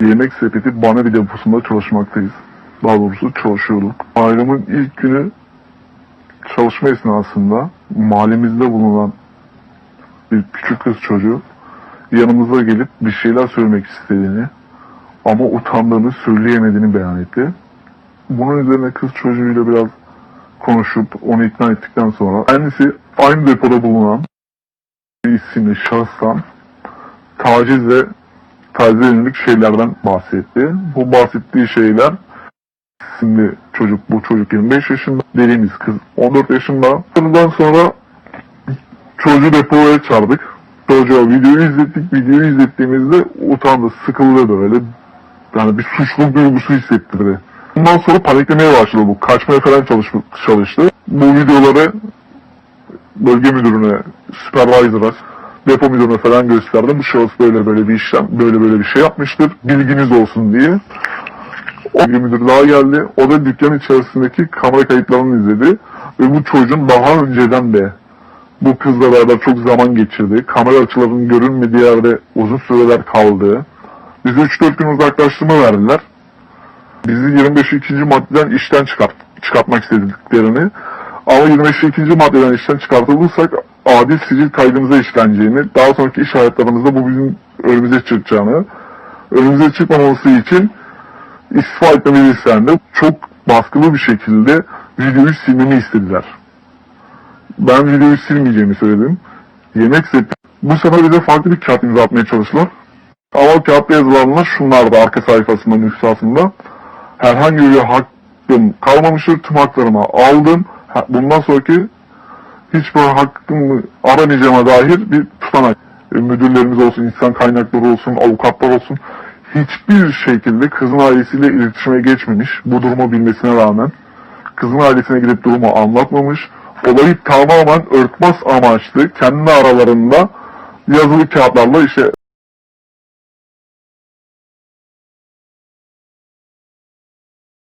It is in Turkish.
Yemek sepeti bana bir deposunda çalışmaktayız. Daha doğrusu çalışıyorduk. Bayramın ilk günü çalışma esnasında mahallemizde bulunan bir küçük kız çocuğu yanımıza gelip bir şeyler söylemek istediğini ama utandığını söyleyemediğini beyan etti. Bunun üzerine kız çocuğuyla biraz konuşup onu ikna ettikten sonra kendisi aynı depoda bulunan bir isimli şahıstan taciz tacize yönelik şeylerden bahsetti. Bu bahsettiği şeyler şimdi çocuk bu çocuk 25 yaşında dediğimiz kız 14 yaşında. Bundan sonra çocuğu depoya çağırdık. Çocuğa videoyu izlettik. Videoyu izlettiğimizde utandı, sıkıldı böyle. Yani bir suçluluk duygusu hissettirdi. Bundan sonra paniklemeye başladı bu. Kaçmaya falan çalış, çalıştı. Bu videoları bölge müdürüne, supervisor'a, depo müdürüne falan gösterdim. Bu şahıs böyle böyle bir işlem, böyle böyle bir şey yapmıştır. Bilginiz olsun diye. O müdür daha geldi. O da dükkan içerisindeki kamera kayıtlarını izledi. Ve bu çocuğun daha önceden de bu kızla beraber çok zaman geçirdi. Kamera açılarının görünmediği yerde uzun süreler kaldığı. Bize 3-4 gün uzaklaştırma verdiler. Bizi 25. ikinci maddeden işten çıkart, çıkartmak istediklerini ama 25. ikinci maddeden işten çıkartılırsak adil sicil kaydımıza işleneceğini, daha sonraki iş hayatlarımızda bu bizim önümüze çıkacağını, önümüze çıkmaması için istifa etmemizi istendi. Çok baskılı bir şekilde videoyu silmemi istediler. Ben videoyu silmeyeceğimi söyledim. Yemek sepeti. Bu sefer bir farklı bir kağıt imza atmaya çalıştılar. Ama kağıtta yazılanlar şunlardı arka sayfasında, nüshasında. Herhangi bir hakkım kalmamıştır, tüm haklarımı aldım. Bundan sonraki hiçbir hakkımı aramayacağıma dair bir tutanak. E, Müdürlerimiz olsun, insan kaynakları olsun, avukatlar olsun. Hiçbir şekilde kızın ailesiyle iletişime geçmemiş bu durumu bilmesine rağmen. Kızın ailesine gidip durumu anlatmamış. Olayı tamamen örtbas amaçlı kendi aralarında yazılı kağıtlarla işte